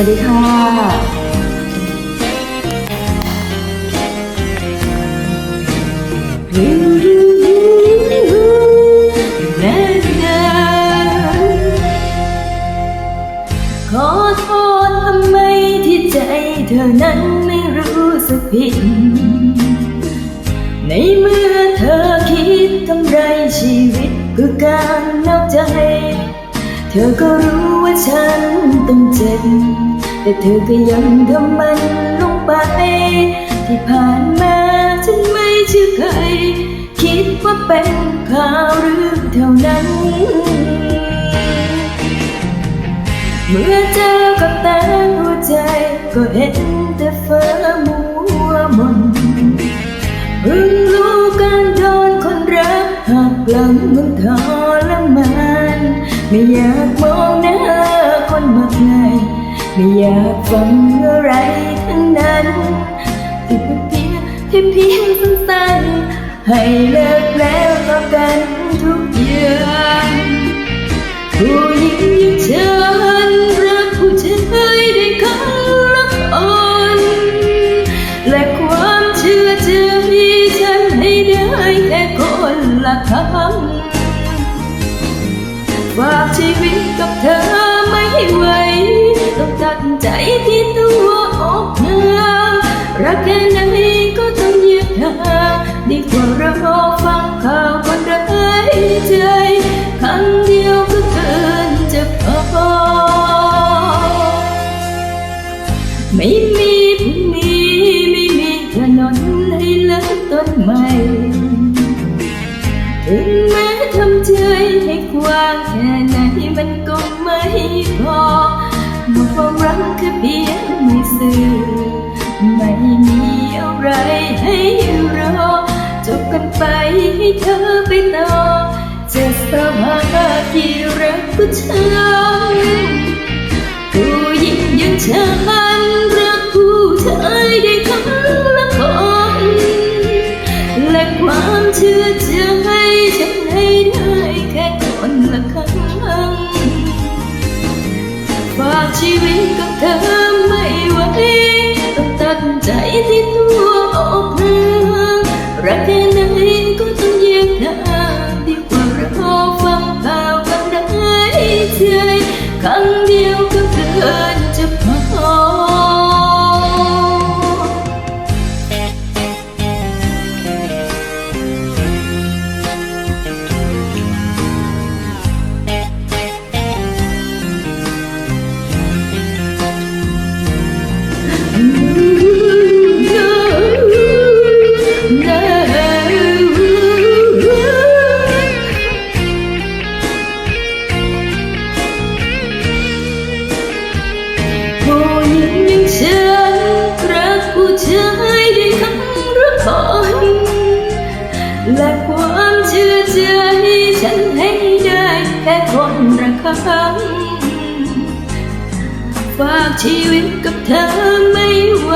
วัสดีค่ะขอโทษทำไมที่ใจเธอนั้นไม่รู้สึกผิด ในเมื่อเธอคิดทำไรชีวิตคือการนอกใจ เธอก็รู้ว่าฉันต้อง แต่เธอก็ยังทำมันลงไป ที่ผ่านมาฉันไม่เชื่อใคร คิดว่าเป็นข่าวหรือเท่านั้น เมื่อเจอกับตาหัวใจ ก็เห็นแต่ฟ้ามัวมนเพิ่งรู้การโดนคนรักหักหลังมันทรมาน ไม่อยากมองหน้าคนมากมาย ไม่อยากฟังอะไรทั้งนั้นที่เพียงที่เพียงสั้นๆให้เลิกแล้วต่อกันทุกอย่างผู้หญิงอย่างฉันรักผู้ชายได้ครั้งละคนและความเชื่อใจฉันให้ได้แค่คนละครั้งฝากชีวิตกับเธอไม่ไหว ต้องตัดใจที่ตัวอกห่างรักแค่ไหนก็ต้องแยกทางดีกว่ารอฟังข่าวคนร้ใจครั้งเดียวก็เกินจะพอ ไม่มีพรุ่งนี้ไม่มีถนนให้เลิกต้นใหม่ถึงแม้ทำใจให้กว้างแค่ไหน เธอไปต่อจะสบายที่รักก็ช่างผู้หญิงอย่างฉันรักผู้ชายได้ครั้งละคนและความเชื่อใจฉันให้ได้แค่คนละครั้งฝากชีวิตกับเธอ ค่คนละครั้งฝากชีวิตกับเธอไม่ไหว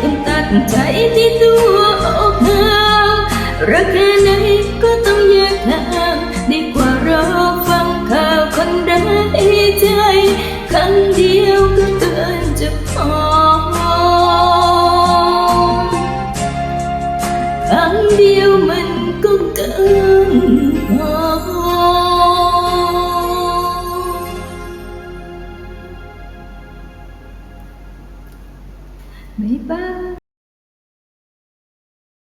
ต้องตัดใจที่ตัวออกห่างรักแค่ไหนก็ต้องแยกทางดีกว่ารอฟังข่าวคนได้ใจครั้งเดียวก็เกินจะพอครั้งเดียวมันก็เกินพอ บ๊ายบาย